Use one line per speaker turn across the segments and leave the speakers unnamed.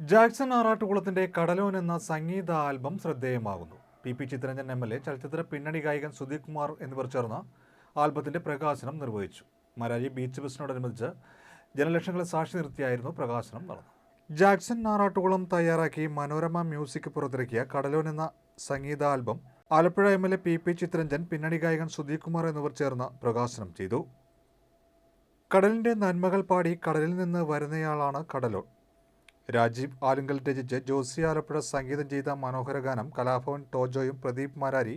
Jackson ആറാട്ടുകുളത്തിന്റെ കടലോൻ എന്ന സംഗീത album ശ്രദ്ധേയമാകുന്നു. P. P. Chitharanjan M. L. A ചലച്ചിത്ര പിന്നണി ഗായകൻ സുധീപ് കുമാർ എന്നിവർ ചേർന്ന ആൽബത്തിന്റെ പ്രകാശനം നിർവഹിച്ചു. മരാജി ബീച്ച് ഫെസ്റ്റിനോടനുബന്ധിച്ച് ജനലക്ഷങ്ങളെ സാക്ഷി നിർത്തിയായിരുന്നു പ്രകാശനം നടന്നത്. ജാക്സൺ ആറാട്ടുകുളം തയ്യാറാക്കി മനോരമ മ്യൂസിക് പുറത്തിറക്കിയ കടലോൻ എന്ന സംഗീത album Alappuzha M. L. A P. P. Chitharanjan പിന്നണി ഗായകൻ സുധീപ് കുമാർ എന്നിവർ ചേർന്ന് പ്രകാശനം ചെയ്തു. കടലിന്റെ നന്മകൾ പാടി കടലിൽ നിന്ന് വരുന്നയാളാണ് കടലോൺ രാജീവ് ആലുങ്കൽ രചിച്ച് ജോസി ആലപ്പുഴ സംഗീതം ചെയ്ത മനോഹര ഗാനം കലാഭവൻ ടോജോയും പ്രദീപ് മാരാരി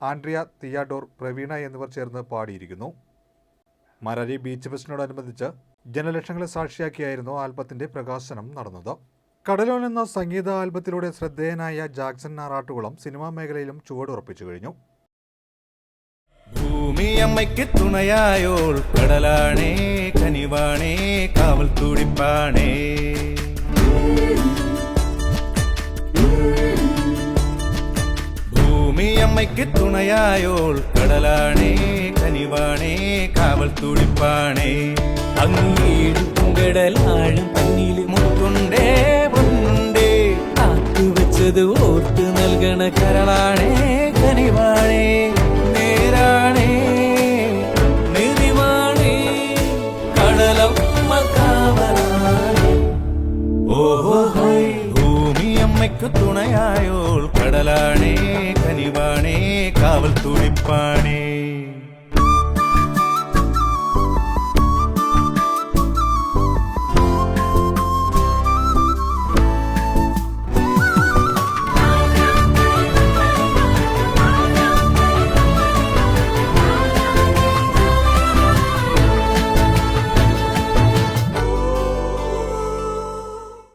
ആൻഡ്രിയ തിയാഡോർ പ്രവീണ എന്നിവർ ചേർന്ന് പാടിയിരിക്കുന്നു. മരാരി ബീച്ച് ഫെസ്റ്റിനോടനുബന്ധിച്ച് ജനലക്ഷങ്ങളെ സാക്ഷിയാക്കിയായിരുന്നു ആൽബത്തിന്റെ പ്രകാശനം നടന്നത്. കടലോൻ എന്ന സംഗീത ആൽബത്തിലൂടെ ശ്രദ്ധേയനായ ജാക്സൺ നാറാട്ടുകുളം സിനിമാ മേഖലയിലും ചുവടുറപ്പിച്ചു കഴിഞ്ഞു.
ഭൂമിയമ്മയ്ക്ക് തുണയായോൾ കടലാണേ കനിവാണേ കാവൽ തുടിപ്പാണേ ഭൂമിയമ്മയ്ക്ക് തുണയായോൾ കടലാണേ കനിവാണേ കാവൽ തുടിപ്പാണേ. അങ്ങീടും കടലാഴും തന്നിൽ മുത്തുണ്ടേ പൊന്നുണ്ടേ. കാത്തുവെച്ചത് ഓർത്ത് നൽകണ കരളാണേ കനിവാണേ. ഭൂമിയമ്മയ്ക്ക് തുണയായോൾ കടലാണേ കനിവാണേ കാവൽ തുടിപ്പാണേ